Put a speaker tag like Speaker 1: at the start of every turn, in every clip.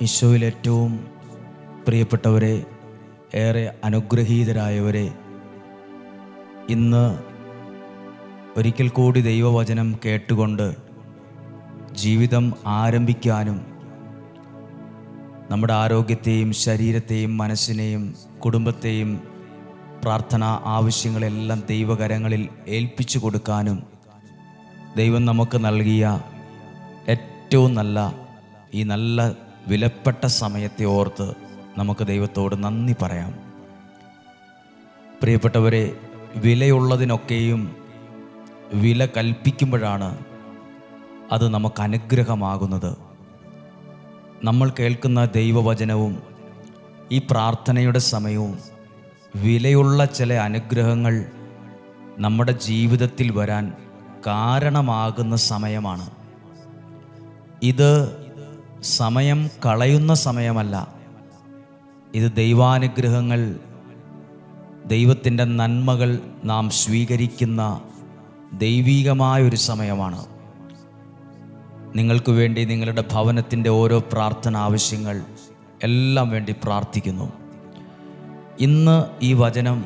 Speaker 1: ഈശോയിൽ ഏറ്റവും പ്രിയപ്പെട്ടവരെ ഏറെ അനുഗ്രഹീതരായവരെ ഇന്ന് ഒരിക്കൽ കൂടി ദൈവവചനം കേട്ടുകൊണ്ട് ജീവിതം ആരംഭിക്കാനും നമ്മുടെ ആരോഗ്യത്തെയും ശരീരത്തെയും മനസ്സിനെയും കുടുംബത്തെയും പ്രാർത്ഥനാ ആവശ്യങ്ങളെല്ലാം ദൈവകരങ്ങളിൽ ഏൽപ്പിച്ചു കൊടുക്കാനും ദൈവം നമുക്ക് നൽകിയ ഏറ്റവും നല്ല ഈ നല്ല വിലപ്പെട്ട സമയത്തെ ഓർത്ത് നമുക്ക് ദൈവത്തോട് നന്ദി പറയാം. പ്രിയപ്പെട്ടവരെ വിലയുള്ളതിനൊക്കെയും വില കൽപ്പിക്കുമ്പോഴാണ് അത് നമുക്ക് അനുഗ്രഹമാകുന്നത്. നമ്മൾ കേൾക്കുന്ന ദൈവവചനവും ഈ പ്രാർത്ഥനയുടെ സമയവും വിലയുള്ള ചില അനുഗ്രഹങ്ങൾ നമ്മുടെ ജീവിതത്തിൽ വരാൻ കാരണമാകുന്ന സമയമാണ്. ഇത് സമയം കളയുന്ന സമയമല്ല. ഇത് ദൈവാനുഗ്രഹങ്ങൾ ദൈവത്തിന്റെ നന്മകൾ നാം സ്വീകരിക്കുന്ന ദൈവീകമായൊരു സമയമാണ്. നിങ്ങൾക്ക് വേണ്ടി നിങ്ങളുടെ ഭവനത്തിന്റെ ഓരോ പ്രാർത്ഥന ആവശ്യങ്ങൾ എല്ലാം വേണ്ടി പ്രാർത്ഥിക്കുന്നു. ഇന്ന് ഈ വചനം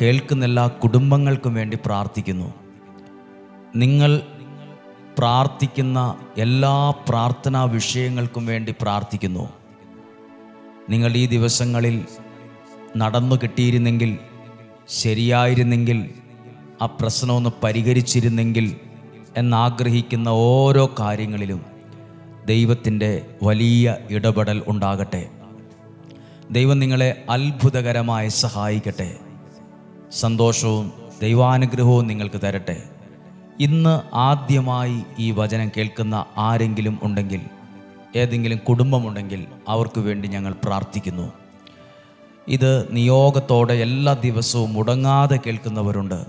Speaker 1: കേൾക്കുന്ന എല്ലാ കുടുംബങ്ങൾക്കും വേണ്ടി പ്രാർത്ഥിക്കുന്നു. നിങ്ങൾ പ്രാർത്ഥിക്കുന്ന എല്ലാ പ്രാർത്ഥനാ വിഷയങ്ങൾക്കും വേണ്ടി പ്രാർത്ഥിക്കുന്നു. നിങ്ങൾ ഈ ദിവസങ്ങളിൽ നടന്നു കിട്ടിയിരുന്നെങ്കിൽ ശരിയായിരുന്നെങ്കിൽ ആ പ്രശ്നമൊന്ന് പരിഹരിച്ചിരുന്നെങ്കിൽ എന്നാഗ്രഹിക്കുന്ന ഓരോ കാര്യങ്ങളിലും ദൈവത്തിന്റെ വലിയ ഇടപെടൽ ഉണ്ടാകട്ടെ. ദൈവം നിങ്ങളെ അത്ഭുതകരമായി സഹായിക്കട്ടെ. സന്തോഷവും ദൈവാനുഗ്രഹവും നിങ്ങൾക്ക് തരട്ടെ. ഇന്ന് ആദ്യമായി ഈ വചനം കേൾക്കുന്ന ആരെങ്കിലും ഉണ്ടെങ്കിൽ ഏതെങ്കിലും കുടുംബമുണ്ടെങ്കിൽ അവർക്ക് വേണ്ടി ഞങ്ങൾ പ്രാർത്ഥിക്കുന്നു. ഇത് നിയോഗത്തോടെ എല്ലാ ദിവസവും മുടങ്ങാതെ കേൾക്കുന്നവരുണ്ട്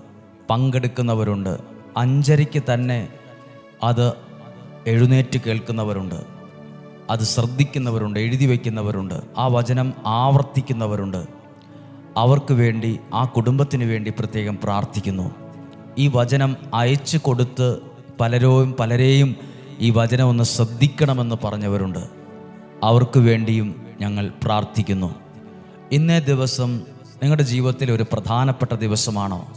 Speaker 1: പങ്കെടുക്കുന്നവരുണ്ട് അഞ്ചരയ്ക്ക് തന്നെ അത് എഴുന്നേറ്റ് കേൾക്കുന്നവരുണ്ട് അത് ശ്രദ്ധിക്കുന്നവരുണ്ട് എഴുതി വയ്ക്കുന്നവരുണ്ട് ആ വചനം ആവർത്തിക്കുന്നവരുണ്ട്. അവർക്ക് വേണ്ടി ആ കുടുംബത്തിന് വേണ്ടി പ്രത്യേകം പ്രാർത്ഥിക്കുന്നു. ഈ വചനം അയച്ചു കൊടുത്ത് പലരും പലരെയും ഈ വചനം ഒന്ന് ശ്രദ്ധിക്കണമെന്ന് പറഞ്ഞവരുണ്ട്. അവർക്ക് വേണ്ടിയും ഞങ്ങൾ പ്രാർത്ഥിക്കുന്നു. ഇന്നേ ദിവസം നിങ്ങളുടെ ജീവിതത്തിൽ ഒരു പ്രധാനപ്പെട്ട ദിവസമാണോ?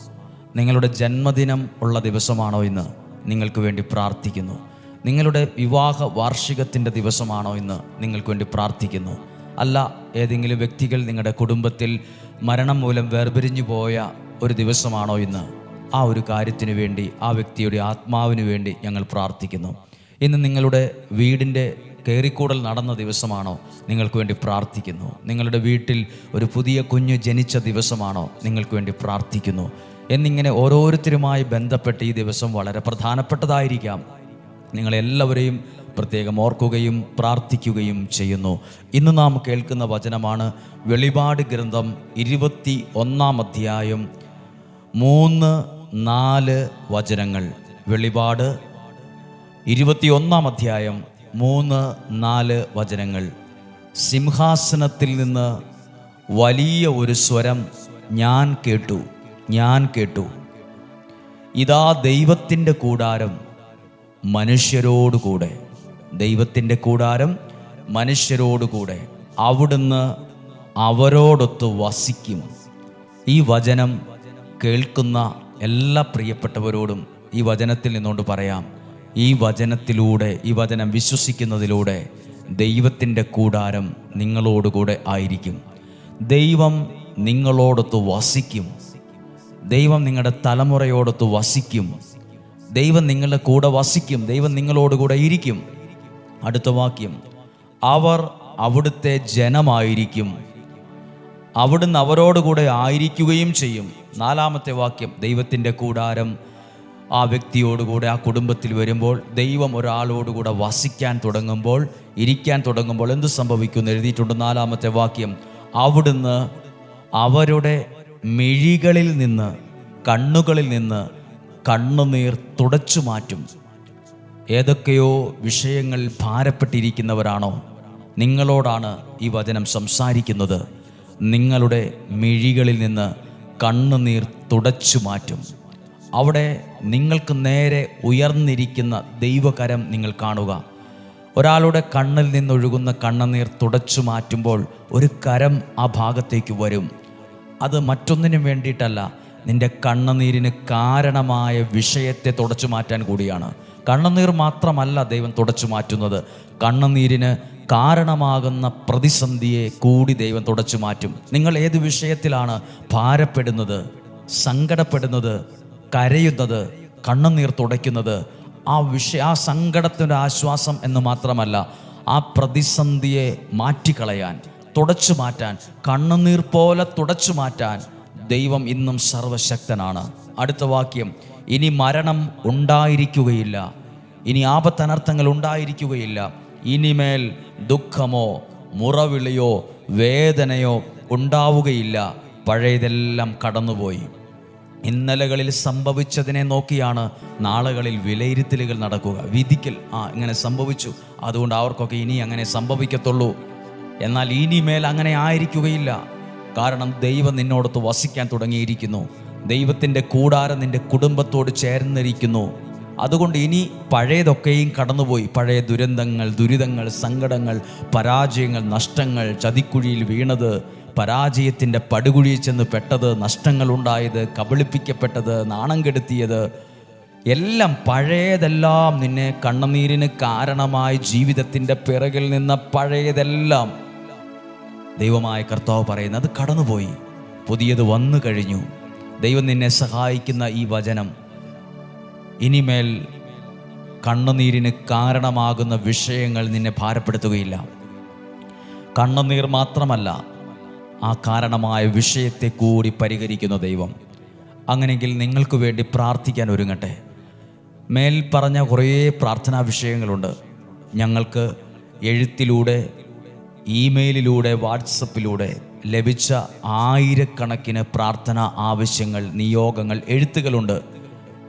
Speaker 1: നിങ്ങളുടെ ജന്മദിനം ഉള്ള ദിവസമാണോ ഇന്ന്? നിങ്ങൾക്ക് വേണ്ടി പ്രാർത്ഥിക്കുന്നു. നിങ്ങളുടെ വിവാഹ വാർഷികത്തിന്റെ ദിവസമാണോ ഇന്ന്? നിങ്ങൾക്ക് വേണ്ടി പ്രാർത്ഥിക്കുന്നു. അല്ല ഏതെങ്കിലും വ്യക്തികൾ നിങ്ങളുടെ കുടുംബത്തിൽ മരണം മൂലം വേർപിരിഞ്ഞു പോയ ഒരു ദിവസമാണോ ഇന്ന്? ആ ഒരു കാര്യത്തിന് വേണ്ടി ആ വ്യക്തിയുടെ ആത്മാവിന് വേണ്ടി ഞങ്ങൾ പ്രാർത്ഥിക്കുന്നു. ഇന്ന് നിങ്ങളുടെ വീടിന്റെ കയറിക്കൂടൽ നടന്ന ദിവസമാണോ? നിങ്ങൾക്ക് വേണ്ടി പ്രാർത്ഥിക്കുന്നു. നിങ്ങളുടെ വീട്ടിൽ ഒരു പുതിയ കുഞ്ഞ് ജനിച്ച ദിവസമാണോ? നിങ്ങൾക്ക് വേണ്ടി പ്രാർത്ഥിക്കുന്നു. എന്നിങ്ങനെ ഓരോരുത്തരുമായി ബന്ധപ്പെട്ട് ഈ ദിവസം വളരെ പ്രധാനപ്പെട്ടതായിരിക്കാം. നിങ്ങളെല്ലാവരെയും പ്രത്യേകം ഓർക്കുകയും പ്രാർത്ഥിക്കുകയും ചെയ്യുന്നു. ഇന്ന് നാം കേൾക്കുന്ന വചനമാണ് വെളിപാട് ഗ്രന്ഥം ഇരുപത്തി ഒന്നാം അധ്യായം മൂന്ന് നാല് വചനങ്ങൾ. വെളിപാട് ഇരുപത്തിയൊന്നാം അധ്യായം മൂന്ന് നാല് വചനങ്ങൾ. സിംഹാസനത്തിൽ നിന്ന് വലിയ ഒരു സ്വരം ഞാൻ കേട്ടു ഞാൻ കേട്ടു. ഇതാ ദൈവത്തിന്റെ കൂടാരം മനുഷ്യരോടുകൂടെ ദൈവത്തിന്റെ കൂടാരം മനുഷ്യരോടുകൂടെ അവിടുന്ന് അവരോടൊത്ത് വസിക്കും. ഈ വചനം കേൾക്കുന്ന എല്ലാ പ്രിയപ്പെട്ടവരോടും ഈ വചനത്തിൽ നിന്നുകൊണ്ട് പറയാം. ഈ വചനത്തിലൂടെ ഈ വചനം വിശ്വസിക്കുന്നതിലൂടെ ദൈവത്തിന്റെ കൂടാരം നിങ്ങളോടുകൂടെ ആയിരിക്കും. ദൈവം നിങ്ങളോടൊത്ത് വസിക്കും. ദൈവം നിങ്ങളുടെ തലമുറയോടൊത്ത് വസിക്കും. ദൈവം നിങ്ങളുടെ കൂടെ വസിക്കും. ദൈവം നിങ്ങളോടുകൂടെ ഇരിക്കും. അടുത്ത വാക്യം. അവർ അവിടുത്തെ ജനമായിരിക്കും. അവിടുന്ന് അവരോടുകൂടെ ആയിരിക്കുകയും ചെയ്യും. നാലാമത്തെ വാക്യം ദൈവത്തിന്റെ കൂടാരം ആ വ്യക്തിയോടുകൂടെ ആ കുടുംബത്തിൽ വരുമ്പോൾ ദൈവം ഒരാളോടുകൂടെ വസിക്കാൻ തുടങ്ങുമ്പോൾ ഇരിക്കാൻ തുടങ്ങുമ്പോൾ എന്ത് സംഭവിക്കുമെന്ന് എഴുതിയിട്ടുണ്ട് നാലാമത്തെ വാക്യം അവിടുന്ന് അവരുടെ മിഴികളിൽ നിന്ന് കണ്ണുകളിൽ നിന്ന് കണ്ണുനീർ തുടച്ചു മാറ്റും. ഏതൊക്കെയോ വിഷയങ്ങൾ ഭാരപ്പെട്ടിരിക്കുന്നവരാണോ? നിങ്ങളോടാണ് ഈ വചനം സംസാരിക്കുന്നത്. നിങ്ങളുടെ മിഴികളിൽ നിന്ന് കണ്ണുനീർ തുടച്ചു മാറ്റും. അവിടെ നിങ്ങൾക്ക് നേരെ ഉയർന്നിരിക്കുന്ന ദൈവകരം നിങ്ങൾ കാണുക. ഒരാളുടെ കണ്ണിൽ നിന്നൊഴുകുന്ന കണ്ണുനീർ തുടച്ചു മാറ്റുമ്പോൾ ഒരു കരം ആ ഭാഗത്തേക്ക് വരും. അത് മറ്റൊന്നിനും വേണ്ടിയിട്ടല്ല നിന്റെ കണ്ണുനീരിന് കാരണമായ വിഷയത്തെ തുടച്ചു മാറ്റാൻ കൂടിയാണ്. കണ്ണുനീർ മാത്രമല്ല ദൈവം തുടച്ചു മാറ്റുന്നത്. കണ്ണുനീരിന് കാരണമാകുന്ന പ്രതിസന്ധിയെ കൂടി ദൈവം തുടച്ചു മാറ്റും. നിങ്ങൾ ഏത് വിഷയത്തിലാണ് ഭാരപ്പെടുന്നത് സങ്കടപ്പെടുന്നത് കരയുന്നത് കണ്ണുനീർ തുടയ്ക്കുന്നത്? ആ വിഷയ ആ സങ്കടത്തിന്റെ ആശ്വാസം എന്ന് മാത്രമല്ല ആ പ്രതിസന്ധിയെ മാറ്റിക്കളയാൻ തുടച്ചു മാറ്റാൻ കണ്ണുനീർ പോലെ തുടച്ചു മാറ്റാൻ ദൈവം ഇന്നും സർവശക്തനാണ്. അടുത്ത വാക്യം ഇനി മരണം ഉണ്ടായിരിക്കുകയില്ല. ഇനി ആപത്തനർത്ഥങ്ങൾ ഉണ്ടായിരിക്കുകയില്ല. ഇനിമേൽ ദുഃഖമോ മുറവിളിയോ വേദനയോ ഉണ്ടാവുകയില്ല. പഴയതെല്ലാം കടന്നുപോയി. ഇന്നലകളിൽ സംഭവിച്ചതിനെ നോക്കിയാണ് നാളുകളിൽ വിലയിരുത്തലുകൾ നടക്കുക. വിധിക്കൽ ആ ഇങ്ങനെ സംഭവിച്ചു. അതുകൊണ്ട് അവർക്കൊക്കെ ഇനി അങ്ങനെ സംഭവിക്കത്തുള്ളൂ. എന്നാൽ ഇനിമേൽ അങ്ങനെ ആയിരിക്കുകയില്ല. കാരണം ദൈവം നിന്നോടത്ത് വസിക്കാൻ തുടങ്ങിയിരിക്കുന്നു. ദൈവത്തിന്റെ കൂടാരം നിന്റെ കുടുംബത്തോട് ചേർന്നിരിക്കുന്നു. അതുകൊണ്ട് ഇനി പഴയതൊക്കെയും കടന്നുപോയി. പഴയ ദുരന്തങ്ങൾ ദുരിതങ്ങൾ സങ്കടങ്ങൾ പരാജയങ്ങൾ നഷ്ടങ്ങൾ ചതിക്കുഴിയിൽ വീണത് പരാജയത്തിന്റെ പടുകുഴിയിൽ ചെന്ന് പെട്ടത് നഷ്ടങ്ങളുണ്ടായത് കബളിപ്പിക്കപ്പെട്ടത് നാണം കെടുത്തിയത് എല്ലാം പഴയതെല്ലാം നിന്നെ കണ്ണുനീരിന് കാരണമായി ജീവിതത്തിന്റെ പിറകിൽ നിന്ന പഴയതെല്ലാം ദൈവമായ കർത്താവ് പറയുന്നത് കടന്നുപോയി. പുതിയത് വന്നു കഴിഞ്ഞു. ദൈവം നിന്നെ സഹായിക്കുന്ന ഈ വചനം ഇനിമേൽ കണ്ണുനീരിന് കാരണമാകുന്ന വിഷയങ്ങൾ നിന്നെ ഭാരപ്പെടുത്തുകയില്ല. കണ്ണുനീർ മാത്രമല്ല ആ കാരണമായ വിഷയത്തെ കൂടി പരിഹരിക്കുന്ന ദൈവം. അങ്ങനെയെങ്കിൽ നിങ്ങൾക്ക് വേണ്ടി പ്രാർത്ഥിക്കാൻ ഒരുങ്ങട്ടെ. മേൽ പറഞ്ഞ കുറേ പ്രാർത്ഥനാ വിഷയങ്ങളുണ്ട്. ഞങ്ങൾക്ക് എഴുത്തിലൂടെ ഇമെയിലിലൂടെ വാട്സപ്പിലൂടെ ലഭിച്ച ആയിരക്കണക്കിന് പ്രാർത്ഥന ആവശ്യങ്ങൾ നിയോഗങ്ങൾ എഴുത്തുകളുണ്ട്.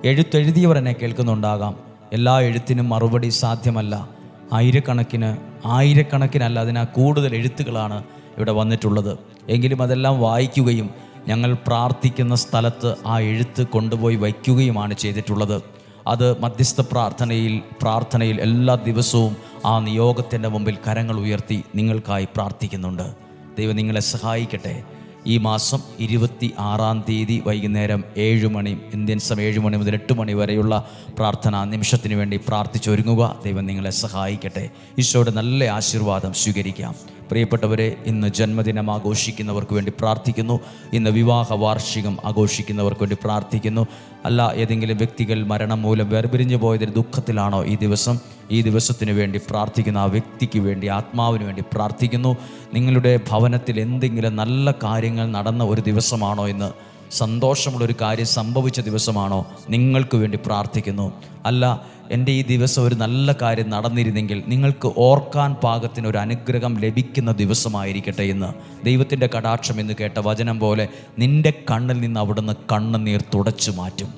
Speaker 1: എഴുത്തെഴുതിയവർ എന്നെ കേൾക്കുന്നുണ്ടാകാം. എല്ലാ എഴുത്തിനും മറുപടി സാധ്യമല്ല. ആയിരക്കണക്കിന് ആയിരക്കണക്കിനല്ല അതിനാ കൂടുതൽ എഴുത്തുകളാണ് ഇവിടെ വന്നിട്ടുള്ളത്. എങ്കിലും അതെല്ലാം വായിക്കുകയും ഞങ്ങൾ പ്രാർത്ഥിക്കുന്ന സ്ഥലത്ത് ആ എഴുത്ത് കൊണ്ടുപോയി വയ്ക്കുകയുമാണ് ചെയ്തിട്ടുള്ളത്. അത് മധ്യസ്ഥ പ്രാർത്ഥനയിൽ പ്രാർത്ഥനയിൽ എല്ലാ ദിവസവും ആ നിയോഗത്തിന്റെ മുമ്പിൽ കരങ്ങൾ ഉയർത്തി നിങ്ങൾക്കായി പ്രാർത്ഥിക്കുന്നുണ്ട്. ദൈവം നിങ്ങളെ സഹായിക്കട്ടെ. ഈ മാസം ഇരുപത്തി ആറാം തീയതി വൈകുന്നേരം ഏഴ് മണി ഇന്ത്യൻ സമയം ഏഴ് മണി മുതൽ എട്ട് മണി വരെയുള്ള പ്രാർത്ഥന നിമിഷത്തിന് വേണ്ടി പ്രാർത്ഥിച്ചൊരുങ്ങുക. ദൈവം നിങ്ങളെ സഹായിക്കട്ടെ. ഈശോയുടെ നല്ല ആശീർവാദം സ്വീകരിക്കാം. പ്രിയപ്പെട്ടവരെ ഇന്ന് ജന്മദിനം ആഘോഷിക്കുന്നവർക്ക് വേണ്ടി പ്രാർത്ഥിക്കുന്നു. ഇന്ന് വിവാഹ വാർഷികം ആഘോഷിക്കുന്നവർക്ക് വേണ്ടി പ്രാർത്ഥിക്കുന്നു. അല്ല ഏതെങ്കിലും വ്യക്തികൾ മരണം മൂലം വേർപിരിഞ്ഞു പോയതിന് ദുഃഖത്തിലാണോ ഈ ദിവസം? ഈ ദിവസത്തിന് വേണ്ടി പ്രാർത്ഥിക്കുന്ന ആ വ്യക്തിക്ക് വേണ്ടി ആത്മാവിന് വേണ്ടി പ്രാർത്ഥിക്കുന്നു. നിങ്ങളുടെ ഭവനത്തിൽ എന്തെങ്കിലും നല്ല കാര്യങ്ങൾ നടന്ന ഒരു ദിവസമാണോ എന്ന് സന്തോഷമുള്ളൊരു കാര്യം സംഭവിച്ച ദിവസമാണോ? നിങ്ങൾക്ക് വേണ്ടി പ്രാർത്ഥിക്കുന്നു. അല്ല എന്റെ ഈ ദിവസം ഒരു നല്ല കാര്യം നടന്നിരുന്നെങ്കിൽ നിങ്ങൾക്ക് ഓർക്കാൻ പാകത്തിന് ഒരു അനുഗ്രഹം ലഭിക്കുന്ന ദിവസമായിരിക്കട്ടെ എന്ന്. ദൈവത്തിന്റെ കടാക്ഷം എന്ന് കേട്ട വചനം പോലെ നിന്റെ കണ്ണിൽ നിന്ന് അവിടുന്ന് കണ്ണുനീർ തുടച്ചു മാറ്റും.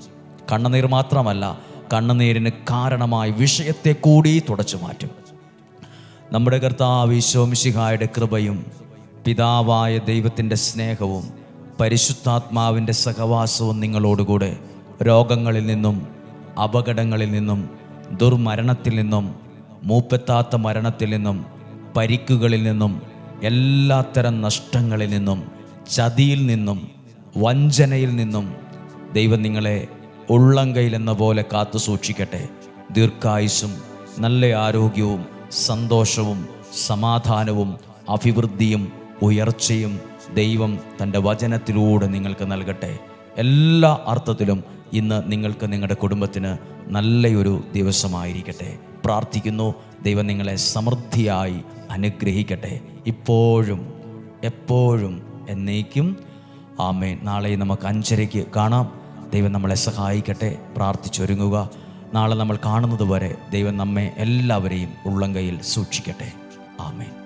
Speaker 1: കണ്ണുനീർ മാത്രമല്ല കണ്ണുനീരിന് കാരണമായി വിഷയത്തെ കൂടി തുടച്ചു മാറ്റും. നമ്മുടെ കർത്താവ് ഈശോമിശിഹായുടെ കൃപയും പിതാവായ ദൈവത്തിന്റെ സ്നേഹവും പരിശുദ്ധാത്മാവിന്റെ സഹവാസവും നിങ്ങളോടുകൂടെ രോഗങ്ങളിൽ നിന്നും അപകടങ്ങളിൽ നിന്നും ദുർമരണത്തിൽ നിന്നും മൂപ്പെത്താത്ത മരണത്തിൽ നിന്നും പരിക്കുകളിൽ നിന്നും എല്ലാത്തരം നഷ്ടങ്ങളിൽ നിന്നും ചതിയിൽ നിന്നും വഞ്ചനയിൽ നിന്നും ദൈവം നിങ്ങളെ ഉള്ളങ്കയിൽ പോലെ കാത്തു സൂക്ഷിക്കട്ടെ. ദീർഘായുസും നല്ല ആരോഗ്യവും സന്തോഷവും സമാധാനവും അഭിവൃദ്ധിയും ഉയർച്ചയും ദൈവം തന്റെ വചനത്തിലൂടെ നിങ്ങൾക്ക് നൽകട്ടെ. എല്ലാ അർത്ഥത്തിലും ഇന്ന് നിങ്ങൾക്ക് നിങ്ങളുടെ കുടുംബത്തിന് നല്ലയൊരു ദിവസമായിരിക്കട്ടെ. പ്രാർത്ഥിക്കുന്നു ദൈവം നിങ്ങളെ സമൃദ്ധിയായി അനുഗ്രഹിക്കട്ടെ. ഇപ്പോഴും എപ്പോഴും എന്നേക്കും. ആമേ നാളെ നമുക്ക് അഞ്ചരയ്ക്ക് കാണാം. ദൈവം നമ്മളെ സഹായിക്കട്ടെ. പ്രാർത്ഥിച്ചൊരുങ്ങുക. നാളെ നമ്മൾ കാണുന്നത് വരെ ദൈവം നമ്മെ എല്ലാവരെയും ഉള്ളംകൈയിൽ സൂക്ഷിക്കട്ടെ. ആമേൻ.